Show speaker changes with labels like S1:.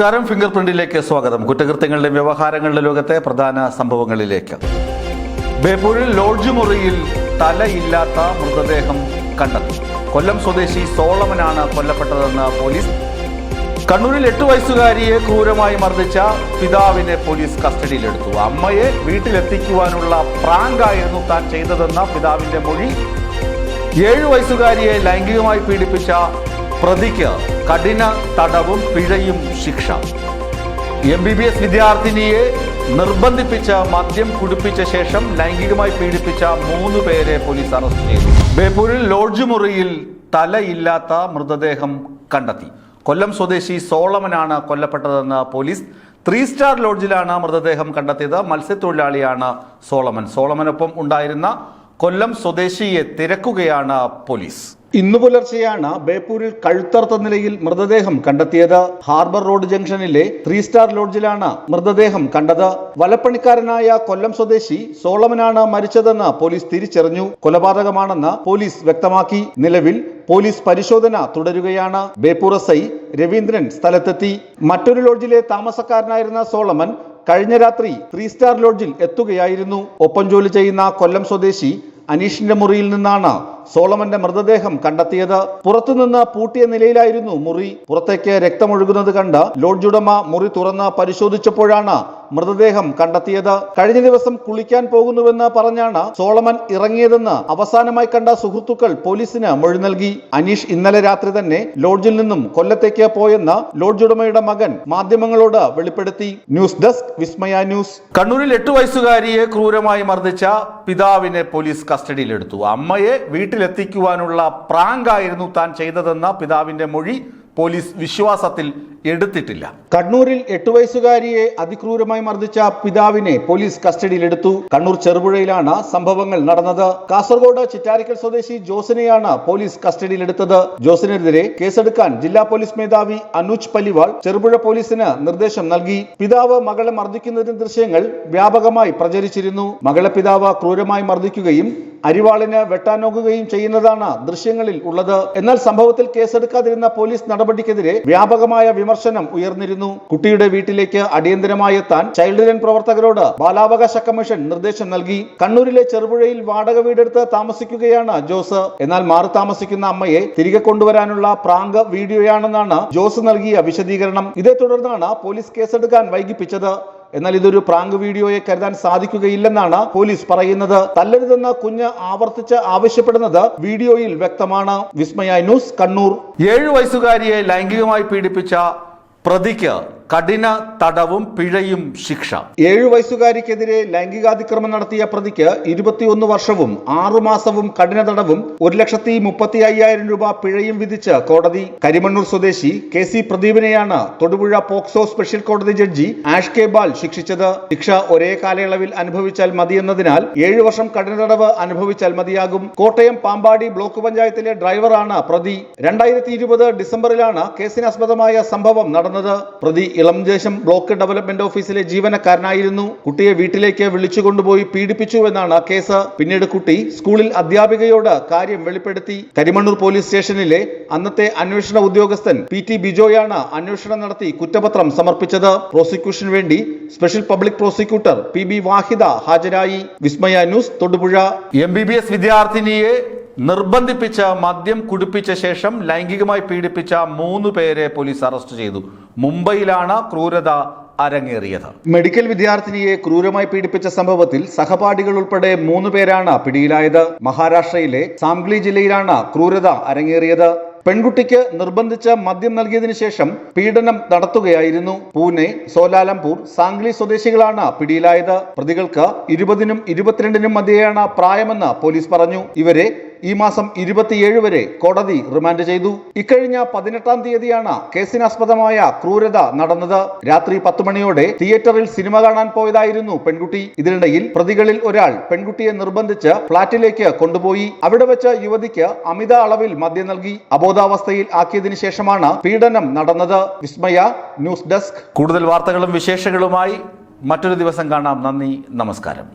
S1: നമസ്കാരം. ഫിംഗർ പ്രിന്റിലേക്ക് സ്വാഗതം. കുറ്റകൃത്യങ്ങളുടെ വ്യവഹാരങ്ങളുടെ ലോകത്തെ പ്രധാന സംഭവങ്ങളിലേക്ക്. ബേപ്പൂരിൽ ലോഡ്ജ് മുറിയിൽ തലയില്ലാത്ത മൃതദേഹം കണ്ടെത്തി. കൊല്ലം സ്വദേശി സോളമനാണ് കൊല്ലപ്പെട്ടതെന്ന് പോലീസ്. കണ്ണൂരിൽ എട്ട് വയസ്സുകാരിയെ ക്രൂരമായി മർദ്ദിച്ച പിതാവിനെ പോലീസ് കസ്റ്റഡിയിലെടുത്തു. അമ്മയെ വീട്ടിലെത്തിക്കുവാനുള്ള പ്രാങ്കായിരുന്നു താൻ ചെയ്തതെന്ന പിതാവിന്റെ മൊഴി. ഏഴു വയസ്സുകാരിയെ ലൈംഗികമായി പീഡിപ്പിച്ച പ്രതിക്ക് കഠിന തടവും പിഴയും ശിക്ഷ. എം ബി ബി എസ് വിദ്യാർത്ഥിനിയെ നിർബന്ധിപ്പിച്ച മദ്യം കുടിപ്പിച്ച ശേഷം ലൈംഗികമായി പീഡിപ്പിച്ച മൂന്ന് പേരെ പോലീസ് അറസ്റ്റ് ചെയ്തു. ബേപ്പൂരിൽ ലോഡ്ജ് മുറിയിൽ തലയില്ലാത്ത മൃതദേഹം കണ്ടെത്തി. കൊല്ലം സ്വദേശി സോളമനാണ് കൊല്ലപ്പെട്ടതെന്ന് പോലീസ് ത്രീ സ്റ്റാർ ലോഡ്ജിലാണ് മൃതദേഹം കണ്ടെത്തിയത്. മത്സ്യത്തൊഴിലാളിയാണ് സോളമൻ. സോളമനൊപ്പം ഉണ്ടായിരുന്ന കൊല്ലം സ്വദേശിയെ തിരക്കുകയാണ് പോലീസ്. ഇന്നു പുലർച്ചെയാണ് ബേപ്പൂരിൽ കഴുത്തർത്ത നിലയിൽ മൃതദേഹം കണ്ടെത്തിയത്. ഹാർബർ റോഡ് ജംഗ്ഷനിലെ ത്രീ സ്റ്റാർ ലോഡ്ജിലാണ് മൃതദേഹം കണ്ടത്. വലപ്പണിക്കാരനായ കൊല്ലം സ്വദേശി സോളമനാണ് മരിച്ചതെന്ന് പോലീസ് തിരിച്ചറിഞ്ഞു. കൊലപാതകമാണെന്ന് പോലീസ് വ്യക്തമാക്കി. നിലവിൽ പോലീസ് പരിശോധന തുടരുകയാണ്. ബേപ്പൂർ എസ് ഐ രവീന്ദ്രൻ സ്ഥലത്തെത്തി. മറ്റൊരു ലോഡ്ജിലെ താമസക്കാരനായിരുന്ന സോളമൻ കഴിഞ്ഞ രാത്രി ത്രീ സ്റ്റാർ ലോഡ്ജിൽ എത്തുകയായിരുന്നു. ഒപ്പം ജോലി ചെയ്യുന്ന കൊല്ലം സ്വദേശി അനീഷിന്റെ മുറിയിൽ നിന്നാണ് സോളമന്റെ മൃതദേഹം കണ്ടെത്തിയത് പുറത്തുനിന്ന് പൂട്ടിയ നിലയിലായിരുന്നു മുറി. പുറത്തേക്ക് രക്തമൊഴുകുന്നത് കണ്ട് ലോഡ്ജുടമ മുറി തുറന്ന് പരിശോധിച്ചപ്പോഴാണ് മൃതദേഹം കണ്ടെത്തിയത്. കഴിഞ്ഞ ദിവസം കുളിക്കാൻ പോകുന്നുവെന്ന് പറഞ്ഞാണ് സോളമൻ ഇറങ്ങിയതെന്ന് അവസാനമായി കണ്ട സുഹൃത്തുക്കൾ പോലീസിന് മൊഴി നൽകി. അനീഷ് ഇന്നലെ രാത്രി തന്നെ ലോഡ്ജിൽ നിന്നും കൊല്ലത്തേക്ക് പോയെന്ന് ലോഡ്ജ് ഉടമയുടെ മകൻ മാധ്യമങ്ങളോട് വെളിപ്പെടുത്തി. News desk Vismaya news. കണ്ണൂരിൽ എട്ട് വയസ്സുകാരിയെ ക്രൂരമായി മർദ്ദിച്ച പിതാവിനെ പോലീസ് കസ്റ്റഡിയിലെടുത്തു. അമ്മയെ വീട്ടിലെത്തിക്കുവാനുള്ള പ്രാങ്കായിരുന്നു താൻ ചെയ്തതെന്ന പിതാവിന്റെ മൊഴി പോലീസ് വിശ്വാസത്തിൽ എടുത്തിട്ടില്ല. കണ്ണൂരിൽ എട്ടു വയസ്സുകാരിയെ അതിക്രൂരമായി മർദ്ദിച്ച പിതാവിനെ പോലീസ് കസ്റ്റഡിയിലെടുത്തു. കണ്ണൂർ ചെറുപുഴയിലാണ് സംഭവങ്ങൾ നടന്നത്. കാസർഗോഡ് ചിറ്റാരിക്കൽ സ്വദേശി ജോസിനെയാണ് പോലീസ് കസ്റ്റഡിയിലെടുത്തത്. ജോസിനെതിരെ കേസെടുക്കാൻ ജില്ലാ പോലീസ് മേധാവി അനൂജ് പലിവാൾ ചെറുപുഴ പോലീസിന് നിർദ്ദേശം നൽകി. പിതാവ് മകളെ മർദ്ദിക്കുന്നതിന് ദൃശ്യങ്ങൾ വ്യാപകമായി പ്രചരിച്ചിരുന്നു. മകളെ പിതാവ് ക്രൂരമായി മർദ്ദിക്കുകയും അരിവാളിന് വെട്ടാനോക്കുകയും ചെയ്യുന്നതാണ് ദൃശ്യങ്ങളിൽ ഉള്ളത്. എന്നാൽ സംഭവത്തിൽ കേസെടുക്കാതിരുന്ന പോലീസ് നടപടിക്കെതിരെ വ്യാപകമായ വിമർശനം ഉയർന്നിരുന്നു. കുട്ടിയുടെ വീട്ടിലേക്ക് അടിയന്തരമായി എത്താൻ ചൈൽഡ് ലൈൻ പ്രവർത്തകരോട് ബാലാവകാശ കമ്മീഷൻ നിർദ്ദേശം നൽകി. കണ്ണൂരിലെ ചെറുപുഴയിൽ വാടക വീടെടുത്ത് താമസിക്കുകയാണ് ജോസ്. എന്നാൽ മാറി താമസിക്കുന്ന അമ്മയെ തിരികെ കൊണ്ടുവരാനുള്ള പ്രാങ്ക് വീഡിയോയാണെന്നാണ് ജോസ് നൽകിയ വിശദീകരണം. ഇതേ തുടർന്നാണ് പോലീസ് കേസെടുക്കാൻ വൈകിപ്പിച്ചത്. എന്നാൽ ഇതൊരു പ്രാങ്ക് വീഡിയോയെ കരുതാൻ സാധിക്കുകയില്ലെന്നാണ് പോലീസ് പറയുന്നത്. തല്ലരുതെന്ന് കുഞ്ഞ് ആവർത്തിച്ച് ആവശ്യപ്പെടുന്നത് വീഡിയോയിൽ വ്യക്തമാണ്. വിസ്മയ ന്യൂസ് കണ്ണൂർ. ഏഴു വയസ്സുകാരിയെ ലൈംഗികമായി പീഡിപ്പിച്ച പ്രതിക്ക് കഠിന തടവും പിഴയും ശിക്ഷ. ഏഴു വയസ്സുകാരിക്കെതിരെ ലൈംഗികാതിക്രമം നടത്തിയ പ്രതിക്ക് ഇരുപത്തിയൊന്ന് വർഷവും ആറുമാസവും കഠിന തടവും ഒരു ലക്ഷത്തി മുപ്പത്തി അയ്യായിരം രൂപ പിഴയും വിധിച്ച് കോടതി കരിമണ്ണൂർ സ്വദേശി കെ സി പ്രദീപിനെയാണ് തൊടുപുഴ പോക്സോ സ്പെഷ്യൽ കോടതി ജഡ്ജി ആഷ് കെ ബാൽ ശിക്ഷിച്ചത്. ശിക്ഷ ഒരേ കാലയളവിൽ അനുഭവിച്ചാൽ മതിയെന്നതിനാൽ ഏഴു വർഷം കഠിന തടവ് അനുഭവിച്ചാൽ മതിയാകും. കോട്ടയം പാമ്പാടി ബ്ലോക്ക് പഞ്ചായത്തിലെ ഡ്രൈവറാണ് പ്രതി. രണ്ടായിരത്തി ഇരുപത് ഡിസംബറിലാണ് കേസിനാസ്പദമായ സംഭവം നടന്നത്. പ്രതി ഇളംദേശം ബ്ലോക്ക് ഡെവലപ്മെന്റ് ഓഫീസിലെ ജീവനക്കാരനായിരുന്നു. കുട്ടിയെ വീട്ടിലേക്ക് വിളിച്ചുകൊണ്ടുപോയി പീഡിപ്പിച്ചുവെന്നാണ് കേസ്. പിന്നീട് കുട്ടി സ്കൂളിൽ അധ്യാപികയോട് കാര്യം വെളിപ്പെടുത്തി. കരിമണ്ണൂർ പോലീസ് സ്റ്റേഷനിലെ അന്നത്തെ അന്വേഷണ ഉദ്യോഗസ്ഥൻ പി ടി ബിജോയാണ് അന്വേഷണം നടത്തി കുറ്റപത്രം സമർപ്പിച്ചത്. പ്രോസിക്യൂഷന് വേണ്ടി special public prosecutor P B Vahida ഹാജരായി. Vismaya news Thodupuzha. M B B S വിദ്യാർത്ഥിനിയെ നിർബന്ധിപ്പിച്ച മദ്യം കുടിപ്പിച്ച ശേഷം ലൈംഗികമായി പീഡിപ്പിച്ച മൂന്ന് പേരെ പോലീസ് അറസ്റ്റ് ചെയ്തു. മുംബൈയിലാണ് ക്രൂരത അരങ്ങേറിയത്. മെഡിക്കൽ വിദ്യാർത്ഥിനിയെ ക്രൂരമായി പീഡിപ്പിച്ച സംഭവത്തിൽ സഹപാഠികൾ ഉൾപ്പെടെ മൂന്ന് പേരാണ് പിടിയിലായത്. മഹാരാഷ്ട്രയിലെ സാംഗ്ലി ജില്ലയിലാണ് ക്രൂരത അരങ്ങേറിയത്. പെൺകുട്ടിക്ക് നിർബന്ധിച്ച മദ്യം നൽകിയതിനു ശേഷം പീഡനം നടത്തുകയായിരുന്നു. പൂനെ സോലാലംപൂർ സാംഗ്ലി സ്വദേശികളാണ് പിടിയിലായത്. പ്രതികൾക്ക് ഇരുപതിനും ഇരുപത്തിരണ്ടിനും മധ്യയാണ് പ്രായമെന്ന് പോലീസ് പറഞ്ഞു. ഇവരെ ഈ മാസം ഇരുപത്തിയേഴ് വരെ കോടതി റിമാൻഡ് ചെയ്തു. ഇക്കഴിഞ്ഞ പതിനെട്ടാം തീയതിയാണ് കേസിനാസ്പദമായ ക്രൂരത നടന്നത്. രാത്രി പത്ത് മണിയോടെ തിയേറ്ററിൽ സിനിമ കാണാൻ പോയതായിരുന്നു പെൺകുട്ടി. ഇതിനിടയിൽ പ്രതികളിൽ ഒരാൾ പെൺകുട്ടിയെ നിർബന്ധിച്ച് ഫ്ളാറ്റിലേക്ക് കൊണ്ടുപോയി. അവിടെ വെച്ച് യുവതിക്ക് അമിത അളവിൽ മദ്യം നൽകി. അബോധാവസ്ഥയിൽ ആക്കിയതിനു ശേഷമാണ് പീഡനം നടന്നത്. Vismaya news desk. കൂടുതൽ വാർത്തകളും വിശേഷങ്ങളുമായി മറ്റൊരു ദിവസം കാണാം. നന്ദി നമസ്കാരം.